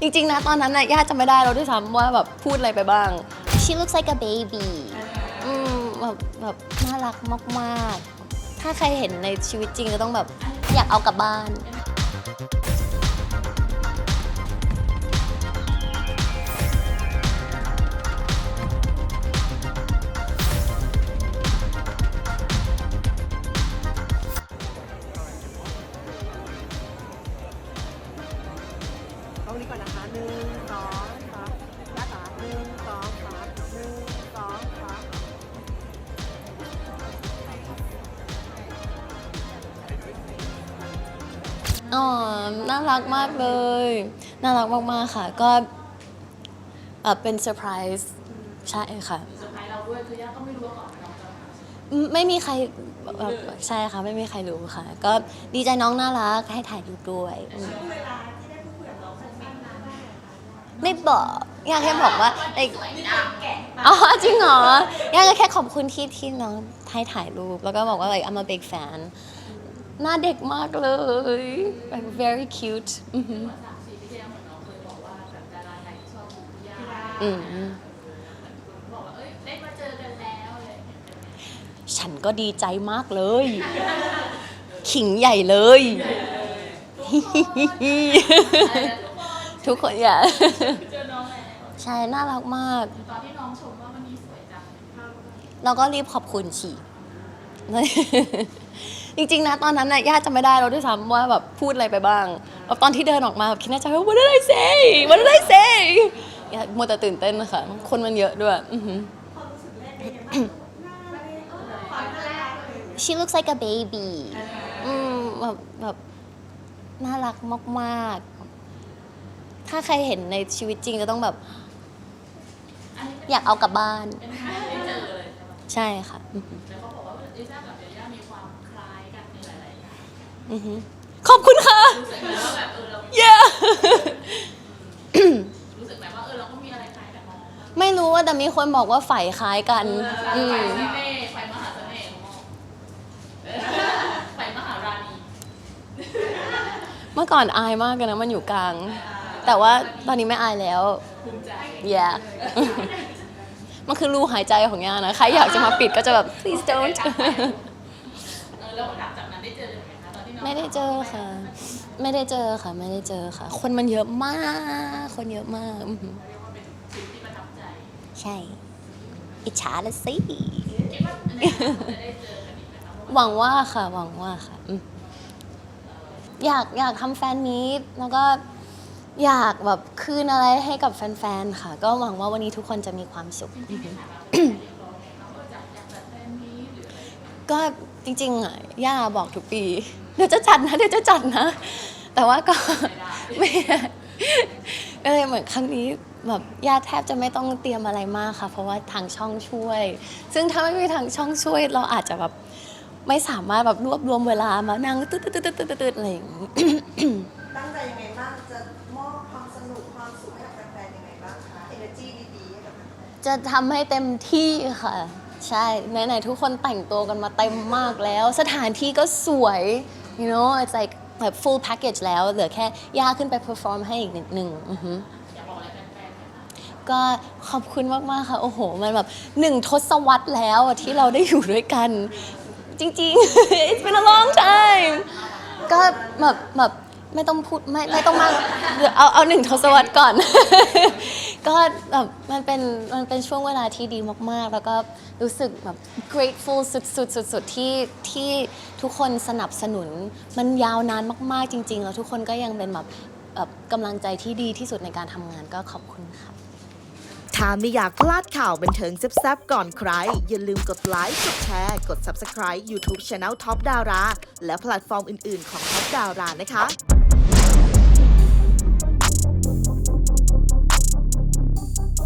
จริงๆนะตอนนั้นน่ะย่าจะไม่ได้เราด้วยซ้ำว่าแบบพูดอะไรไปบ้าง She looks like a baby อืมแบบแบบน่ารักมากๆ ถ้าใครเห็นในชีวิตจริงก็ต้องแบบอยากเอากลับบ้าน รงนี้ก่อนนะคะหนึ่งสองสามด้านขวาหนึ่งสองสามหนึ่งสองสามอ๋อ น่ารักมากเลย น่ารักมาก ๆ ค่ะ ก็เอ่อเป็นเซอร์ไพรส์ใช่ค่ะ เซอร์ไพรส์เราด้วยคือย่าก็ไม่รู้ว่าก่อนไม่มีใครแบบใช่ค่ะ ไม่มีใครรู้ค่ะ ก็ดีใจน้องน่ารักให้ถ่ายรูปด้วยอืม ไม่บอกอยากแค่บอกว่าไอ้อ๋อจริงเหรออยากจะแค่ขอบคุณที่ที่น้องให้ถ่ายรูป แล้วก็บอกว่า like I'm a big fan หน้าเด็กมากเลย like very cute อือหืออืมฉันก็ดีใจมากเลย ขิงใหญ่เลย ทุกคนอย่าใช่น่ารักมาก ตอนที่น้องชมว่าวันนี้สวยจังเราก็รีบขอบคุณฉีจริงๆนะตอนนั้นน่ะย่าจะไม่ได้เราด้วยซ้ำว่าแบบพูดอะไรไปบ้างแล้วตอนที่เดินออกมาแบบคิดในใจว่า what did I say what did I say อย่ามัวแต่ตื่นเต้นนะคะคนมันเยอะด้วยอือหือ She looks like a baby อืมแบบแบบน่ารักมากๆ ถ้าใครเห็นในชีวิตจริงก็ต้องแบบ อยากเอากลับบ้านใช่ค่ะ อือหืออือหือขอบคุณค่ะ yeah ไม่รู้ว่าแต่มีคนบอกว่าฝ่ายคล้ายกัน อืม ไฟมหาเสน่ห์ของหมอไฟมหาราณีเมื่อก่อนอายมากเลยนะมันอยู่กลาง แต่ว่าตอนนี้ไม่อายแล้วภูมิใจ yeah มันคือรูหายใจของย่านะ ใครอยากจะมาปิดก็จะแบบ please don't เออแล้วหลังจากนั้นได้เจอเลยไหมคะตอนที่น้องไม่ได้เจอค่ะ ไม่ได้เจอค่ะ ไม่ได้เจอค่ะ คนมันเยอะมาก คนเยอะมากอือหือทริปที่ประทับใจ ใช่ อิจฉาละสิ คิดว่าในนาคตจะได้เจอกันอีกไหมคะหวังว่าค่ะ หวังว่าค่ะอืมอยากอยากทำแฟนมีตแล้วก็ อยากแบบคืนอะไรให้กับแฟนๆ ค่ะ ก็หวังว่าวันนี้ทุกคนจะมีความสุข ก็จริงๆอะย่าบอกทุกปี เดี๋ยวจะจัดนะ เดี๋ยวจะจัดนะ แต่ว่าก็ไม่ได้ก็เลยเหมือนครั้งนี้แบบย่าแทบจะไม่ต้องเตรียมอะไรมากค่ะ เพราะว่าทางช่องช่วย ซึ่งถ้าไม่มีทางช่องช่วย เราอาจจะแบบไม่สามารถแบบรวบรวมเวลามานั่งตึ๊ดตึ๊ดตึ๊ดตึ๊ดตึ๊ดอะไรอย่างงี้ จะทำให้เต็มที่ค่ะ ใช่ไหนๆทุกคนแต่งตัวกันมาเต็มมากแล้ว สถานที่ก็สวย you know it's like แบบ full package แล้ว เหลือแค่ย่าขึ้นไป perform ให้อีกนิดหนึ่งอือหือก็ขอบคุณมาก ๆ ค่ะ โอ้โห มันแบบหนึ่งทศวรรษแล้วอะที่เราได้อยู่ด้วยกัน จริง ๆ it's been a long time ก็แบบแบบไม่ต้องพูดไม่ไม่ต้องมาก เอาเอาหนึ่งทศวรรษก่อน ก็แบบมันเป็นมันเป็นช่วงเวลาที่ดีมากๆ แล้วก็รู้สึกแบบ grateful สุดๆสุดๆที่ที่ทุกคนสนับสนุน มันยาวนานมากๆจริง ๆ แล้วทุกคนก็ยังเป็นแบบแบบกำลังใจที่ดีที่สุดในการทำงานก็ขอบคุณค่ะ ถ้าไม่อยากพลาดข่าวบันเทิงแซ่บๆก่อนใคร อย่าลืมกดไลค์ กดแชร์ กด Subscribe YouTube Channel Top Dara และแพลตฟอร์มอื่นๆของ Top Dara นะคะ